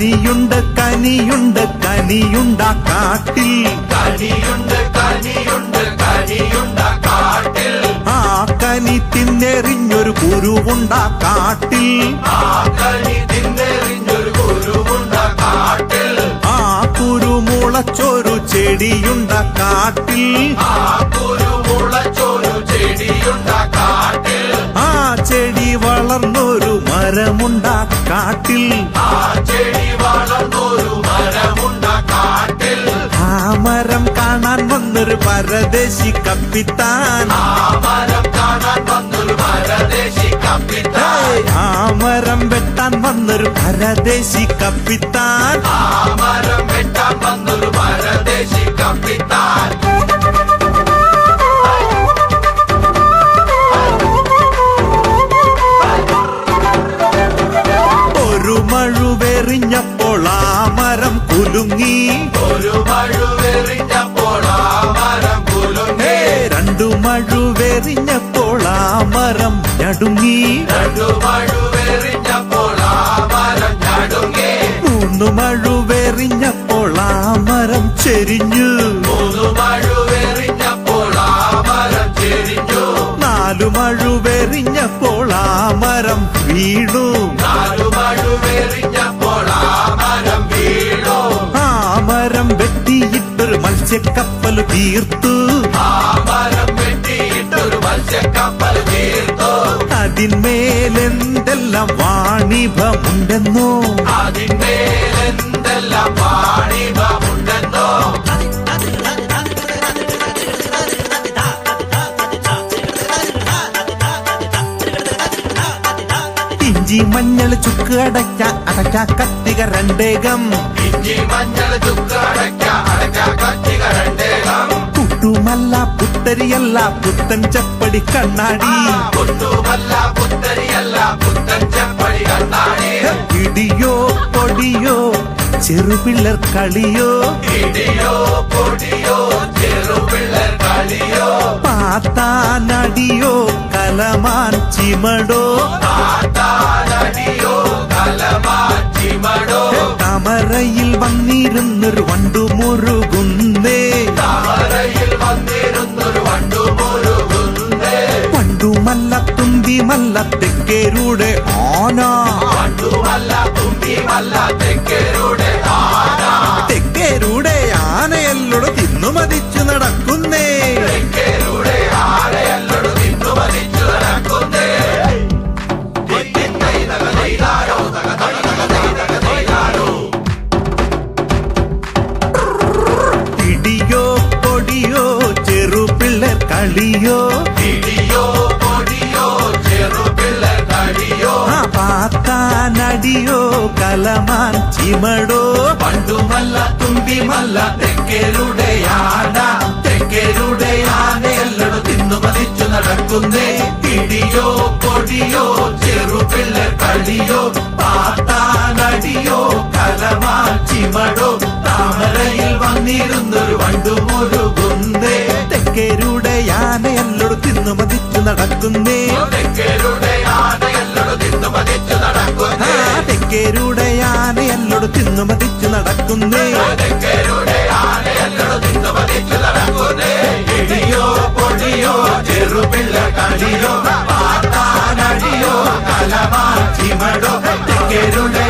കനിയുണ്ട് കനിയുണ്ട് കനിയുണ്ടാ കാട്ടിൽ കനിയുണ്ട് കനിയുണ്ട് കനിയുണ്ടാ കാട്ടിൽ. ആ കനി തിന്നെറിഞ്ഞൊരു കുരുവുണ്ടാ കാട്ടിൽ. ആ ചെടിയുണ്ട കാട്ടിൽ. ആ ചെടി വളർന്നൊരു മരമുണ്ട കാട്ടിൽ. ആ മരം കാണാൻ വന്നൊരു പരദേശി കപ്പിത്താൻ. ആ മരം വെട്ടാൻ വന്നൊരു പരദേശി കപ്പിത്താൻ. ആ മരം വെട്ടാൻ വന്നൊരു പരദേശി കപ്പിത്താൻ ഒരു മഴുവെറിഞ്ഞപ്പോൾ ആ മരം കുലുങ്ങി. ഒരു മഴുവെറിഞ്ഞപ്പോൾ ആ മരം കുലുങ്ങി. രണ്ടു മഴുവെറിഞ്ഞപ്പോൾ ആ മരം ഞടുങ്ങി. രണ്ടു മഴുവെറിഞ്ഞപ്പോൾ നാലു മഴുവെറിഞ്ഞപ്പോൾ ആ മരം വീണു. ആ മരം വെട്ടിയിട്ടൊരു മത്സ്യക്കപ്പൽ തീർത്തു. അതിന്മേലെന്തെല്ലാം വാണിഭമുണ്ടെന്നോ? അതിന്മേലെന്തെല്ലാം മഞ്ഞൾ ചുക്ക് അടയ്ക്ക അടയ്ക്ക കത്തിക രണ്ടേകം. ചുക്ക് പുട്ടുമല്ല പുത്തരിയല്ല പുത്തൻ ചപ്പടി കണ്ണാടി. പുത്തൻ ചപ്പടി ഇടിയോ പൊടിയോ ചെറുപിള്ളർ കളിയോ. ഇടിയോ കളിയോ പാത്താനടിയോ കലമാൻ ചിമടോ. ആട്ടാനടിയോ തുമ്പിമല്ല തെക്കേരുടെ ആന. തെക്കരുടെ ആന. തെക്കേരുടെ ആനയല്ലോട് തിന്നു മതിച്ചു നടക്കുന്നേ. തെക്കരുടെ കലമാൻ ചിമടോ? പണ്ടുമല്ല തുമ്പിമല്ല തെക്കരുടെ ആന. തെക്കരുടെ ആനയല്ലടു തിന്നു മതിച്ചു നടക്കുന്നേ. പിടിയോ പൊടിയോ ചെറുപിള്ള കളിയോ. പാത്താനടിയോ കലമാച്ചിമടോ താമരയിൽ വന്നിരുന്നൊരു വണ്ടുമുരുകുന്നേ. തെക്കേരുടെ ആനയല്ലോട് തിന്നു മതിച്ചു നടക്കുന്നേ. തെക്കേരുടെ ആനയല്ലടു തെക്കേരുടെ ആനയല്ലോട് തിന്നു മതിച്ചു നടക്കുന്നേ. ഇടിയോ പൊടിയോ ചെറുപിള്ള കളിയോ പാത്താനടിയോ തിന്നു മതിച്ചു നടക്കുന്നേ